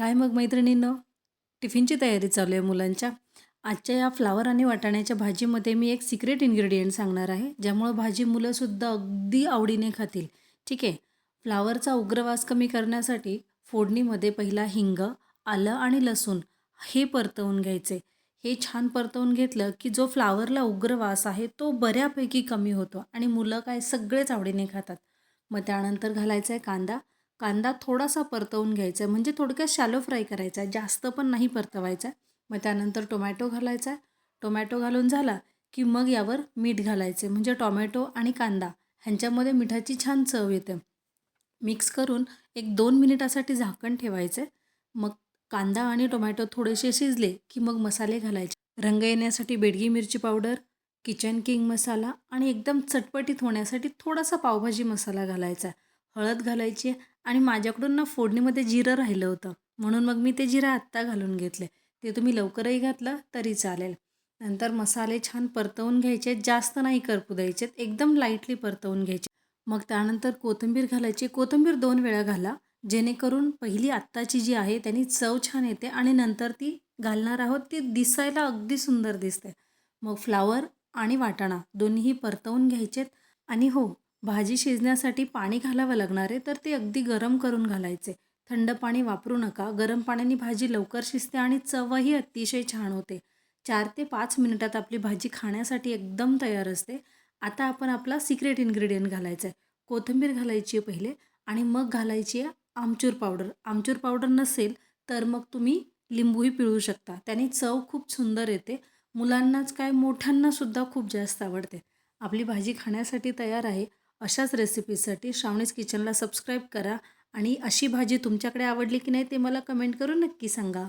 काय मग मैत्रिणींनो? टिफिनची तयारी चालू आहे मुलांच्या. आजच्या या फ्लावर आणि वाटाण्याच्या भाजीमध्ये मी एक सिक्रेट इन्ग्रेडियंट सांगणार आहे ज्यामुळं भाजी मुलंसुद्धा अगदी आवडीने खातील. ठीक आहे? फ्लावरचा उग्रवास कमी करण्यासाठी फोडणीमध्ये पहिला हिंग आलं आणि लसूण हे परतवून घ्यायचे. हे छान परतवून घेतलं की जो फ्लावरला उग्रवास आहे तो बऱ्यापैकी कमी होतो आणि मुलं काय सगळेच आवडीने खातात. मग त्यानंतर घालायचा आहे कांदा. कांदा थोडासा परतवून घ्यायचा आहे. म्हणजे थोडक्यात शॅलो फ्राय करायचा आहे. जास्त पण नाही परतवायचा आहे. मग त्यानंतर टोमॅटो घालायचा आहे. टोमॅटो घालून झाला की मग यावर मीठ घालायचे म्हणजे टोमॅटो आणि कांदा ह्यांच्यामध्ये मिठाची छान चव येते. मिक्स करून एक दोन मिनिटासाठी झाकण ठेवायचे मग कांदा आणि टोमॅटो थोडेसे शिजले की मग मसाले घालायचे. रंग येण्यासाठी बेडगी मिरची पावडर किचन किंग मसाला आणि एकदम चटपटीत होण्यासाठी थोडासा पावभाजी मसाला घालायचा हळद घालायची आणि माझ्याकडून ना फोडणीमध्ये जिरं राहिलं होतं. म्हणून मग मी ते जिरं आत्ता घालून घेतले. ते तुम्ही लवकरही घातलं तरी चालेल. नंतर मसाले छान परतवून घ्यायचे. जास्त नाही करपू द्यायचे एकदम लाईटली परतवून घ्यायचे. मग त्यानंतर कोथिंबीर घालायची. कोथिंबीर दोन वेळा घाला. जेणेकरून पहिली आत्ताची जी आहे त्यांनी चव छान येते आणि नंतर ती घालणार आहोत ती दिसायला अगदी सुंदर दिसते. मग फ्लावर आणि वाटाणा दोन्हीही परतवून घ्यायचेत. आणि हो भाजी शिजण्यासाठी पाणी घालावं लागणार आहे तर ते अगदी गरम करून घालायचे. थंड पाणी वापरू नका. गरम पाण्याने भाजी लवकर शिजते आणि चवही अतिशय छान होते. चार ते पाच मिनिटात आपली भाजी खाण्यासाठी एकदम तयार असते. आता आपण आपला सिक्रेट इन्ग्रेडियंट घालायचा आहे. कोथिंबीर घालायची आहे पहिले आणि मग घालायची आहे आमचूर पावडर. आमचूर पावडर नसेल तर मग तुम्ही लिंबूही पिळू शकता. त्याने चव खूप सुंदर येते. मुलांनाच काय मोठ्यांनासुद्धा खूप जास्त आवडते. आपली भाजी खाण्यासाठी तयार आहे. अशाच रेसिपीसाठी श्रावणीज किचनला सबस्क्राईब करा आणि अशी भाजी तुमच्याकडे आवडली की नाही ते मला कमेंट करून नक्की सांगा.